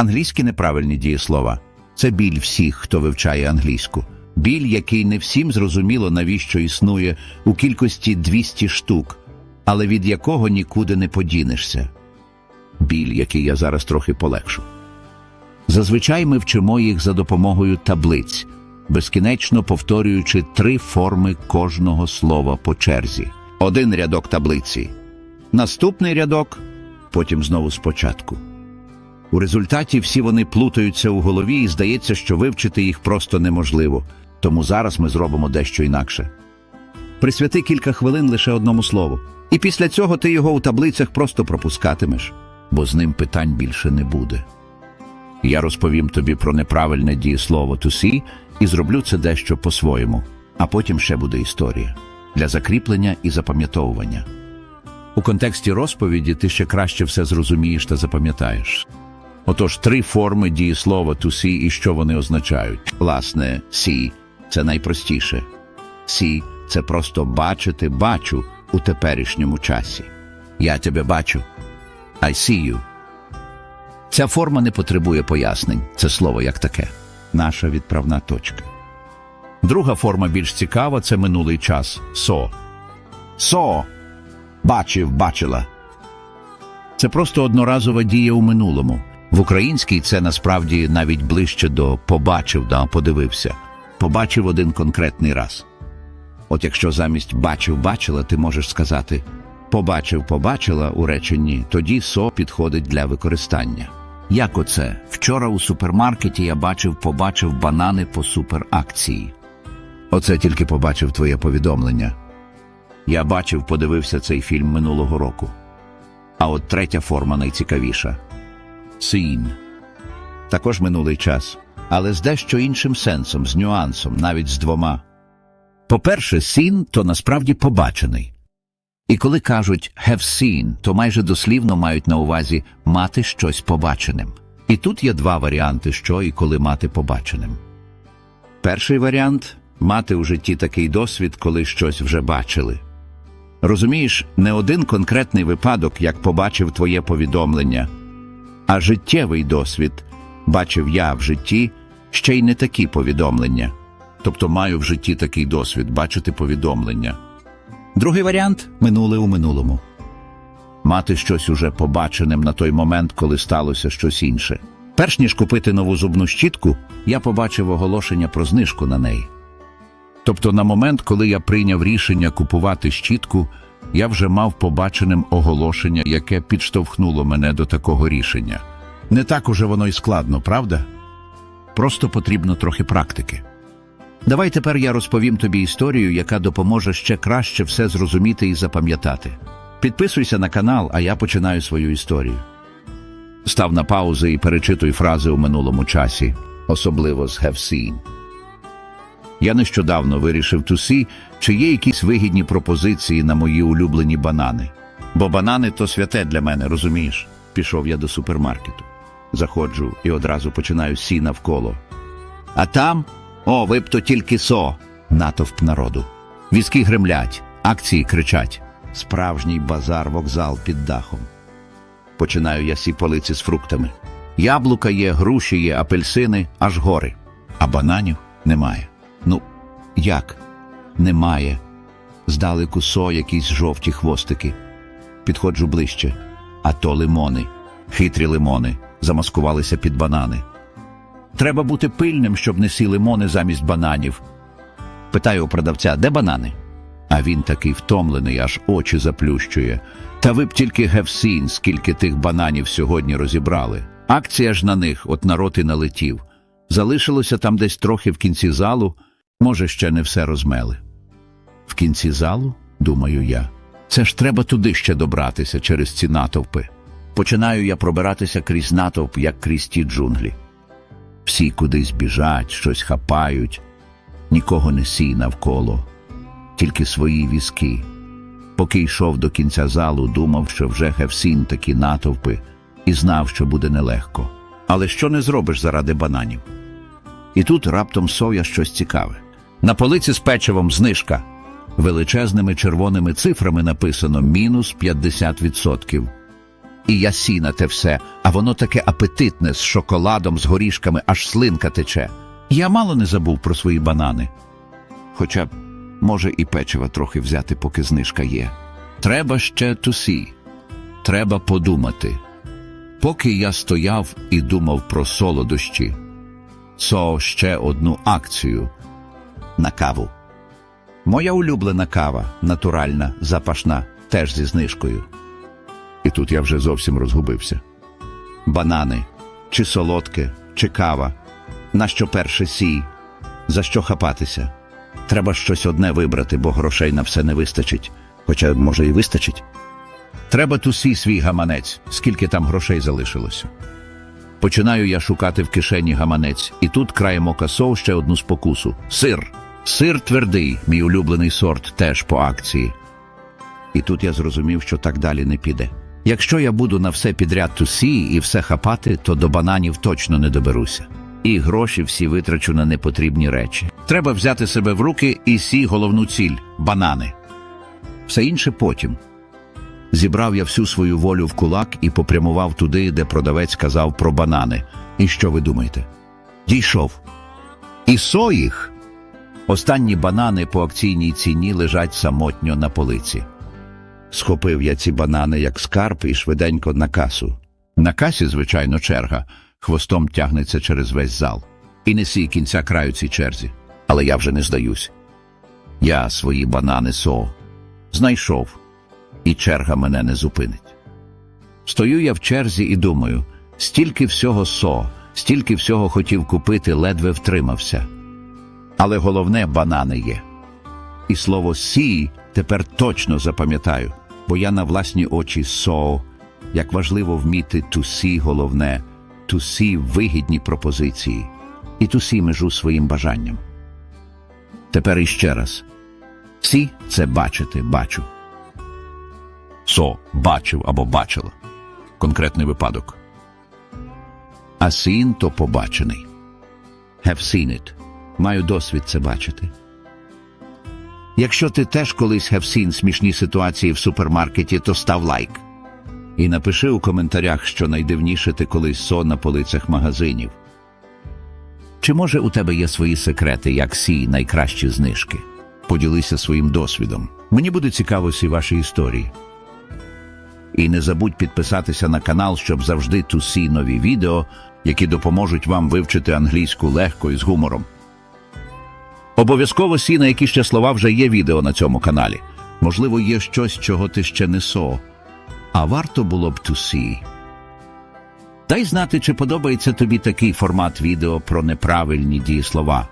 Англійські неправильні дієслова це біль всіх, хто вивчає англійську. Біль, який не всім зрозуміло, навіщо існує у кількості 200 штук, але від якого нікуди не подінешся. Біль, який я зараз трохи полегшу. Зазвичай ми вчимо їх за допомогою таблиць, безкінечно повторюючи три форми кожного слова по черзі. Один рядок таблиці, наступний рядок, потім знову спочатку. У результаті всі вони плутаються у голові і здається, що вивчити їх просто неможливо. Тому зараз ми зробимо дещо інакше. Присвяти кілька хвилин лише одному слову, і після цього ти його у таблицях просто пропускатимеш, бо з ним питань більше не буде. Я розповім тобі про неправильне дієслово to see і зроблю це дещо по-своєму, а потім ще буде історія для закріплення і запам'ятовування. У контексті розповіді ти ще краще все зрозумієш та запам'ятаєш. Отож, три форми дієслова to see і що вони означають. Власне, see – це найпростіше. See – це просто бачити, бачу у теперішньому часі. Я тебе бачу. I see you. Ця форма не потребує пояснень. Це слово як таке. Наша відправна точка. Друга форма більш цікава це минулий час со. Со. Бачив, бачила. Це просто одноразова дія у минулому. В українській це насправді навіть ближче до побачив, да, подивився. Побачив один конкретний раз. От якщо замість бачив, бачила, ти можеш сказати побачив, побачила у реченні, тоді со підходить для використання. Як оце? Вчора у супермаркеті я бачив, побачив банани по суперакції. Оце тільки побачив твоє повідомлення. Я бачив, подивився цей фільм минулого року. А от третя форма найцікавіша seen. Також минулий час, але з дещо іншим сенсом, з нюансом, навіть з двома. По-перше, seen – то насправді побачений. І коли кажуть have seen, то майже дослівно мають на увазі мати щось побаченим. І тут є два варіанти, що і коли мати побаченим. Перший варіант мати у житті такий досвід, коли щось вже бачили. Розумієш, не один конкретний випадок, як побачив твоє повідомлення, а життєвий досвід бачив я в житті ще й не такі повідомлення. Тобто маю в житті такий досвід бачити повідомлення. Другий варіант минуле у минулому. Мати щось уже побаченим на той момент, коли сталося щось інше. Перш ніж купити нову зубну щітку, я побачив оголошення про знижку на неї. Тобто, на момент, коли я прийняв рішення купувати щітку, я вже мав побаченим оголошення, яке підштовхнуло мене до такого рішення. Не так уже воно і складно, правда? Просто потрібно трохи практики. Давай тепер я розповім тобі історію, яка допоможе ще краще все зрозуміти і запам'ятати. Підписуйся на канал, а я починаю свою історію. Став на паузи і перечитуй фрази у минулому часі, особливо з have seen. Я нещодавно вирішив тусі, чи є якісь вигідні пропозиції на мої улюблені банани. Бо банани то святе для мене, розумієш? Пішов я до супермаркету. Заходжу і одразу починаю сі навколо. А там о, ви б то тільки со, натовп народу. Візки гремлять, акції кричать. Справжній базар вокзал під дахом. Починаю я сі полиці з фруктами. Яблука є, груші є, апельсини, аж гори. А бананів немає. Ну, як? Немає. Здалеку со якісь жовті хвостики. Підходжу ближче. А то лимони, хитрі лимони, замаскувалися під банани. Треба бути пильним, щоб не сі лимони замість бананів. Питаю у продавця, де банани? А він такий втомлений, аж очі заплющує. Та ви б тільки гевсін, скільки тих бананів сьогодні розібрали. Акція ж на них, от народ і налетів. Залишилося там десь трохи в кінці залу, може, ще не все розмели. В кінці залу, думаю я, це ж треба туди ще добратися через ці натовпи. Починаю я пробиратися крізь натовп, як крізь ті джунглі. Всі кудись біжать, щось хапають, нікого не сій навколо, тільки свої візки. Поки йшов до кінця залу, думав, що вже гевсін такі натовпи, і знав, що буде нелегко. Але що не зробиш заради бананів? І тут раптом сов'я щось цікаве. На полиці з печивом знижка. Величезними червоними цифрами написано мінус 50%. І я сіна те все, а воно таке апетитне з шоколадом, з горішками, аж слинка тече. Я мало не забув про свої банани. Хоча, може, і печива трохи взяти, поки знижка є. Треба ще тусі. Треба подумати. Поки я стояв і думав про солодощі, со ще одну акцію на каву. Моя улюблена кава, натуральна, запашна, теж зі знижкою. І тут я вже зовсім розгубився. Банани, чи солодке, чи кава. На що перше сій? За що хапатися? Треба щось одне вибрати, бо грошей на все не вистачить. Хоча, може, і вистачить. Треба тусі свій гаманець, скільки там грошей залишилося. Починаю я шукати в кишені гаманець, і тут краєм ока сов ще одну спокусу. Сир. Сир твердий, мій улюблений сорт, теж по акції. І тут я зрозумів, що так далі не піде. Якщо я буду на все підряд тусі і все хапати, то до бананів точно не доберуся. І гроші всі витрачу на непотрібні речі. Треба взяти себе в руки і сі головну ціль банани. Все інше потім. Зібрав я всю свою волю в кулак і попрямував туди, де продавець казав про банани. І що ви думаєте? Дійшов. І со їх. Останні банани по акційній ціні лежать самотньо на полиці. Схопив я ці банани як скарб і швиденько на касу. На касі, звичайно, черга, хвостом тягнеться через весь зал. І не сій кінця краю цій черзі. Але я вже не здаюсь. Я свої банани со знайшов, і черга мене не зупинить. Стою я в черзі і думаю, стільки всього со, стільки всього хотів купити, ледве втримався. Але головне банани є. І слово сі тепер точно запам'ятаю, бо я на власні очі со, як важливо вміти тусі головне, тусі вигідні пропозиції, і тусі межу своїм бажанням. Тепер іще раз. Сі це бачити, бачу. Со бачив або бачила. Конкретний випадок. А сін то побачений. Have seen it. Маю досвід це бачити. Якщо ти теж колись have seen смішні ситуації в супермаркеті, то став лайк. І напиши у коментарях, що найдивніше ти колись со на полицях магазинів. Чи може у тебе є свої секрети, як сі найкращі знижки? Поділися своїм досвідом. Мені буде цікаво всі ваші історії. І не забудь підписатися на канал, щоб завжди тусі нові відео, які допоможуть вам вивчити англійську легко і з гумором. Обов'язково сі, на які ще слова вже є відео на цьому каналі. Можливо, є щось, чого ти ще не со. А варто було б тусі. Дай знати, чи подобається тобі такий формат відео про неправильні дієслова.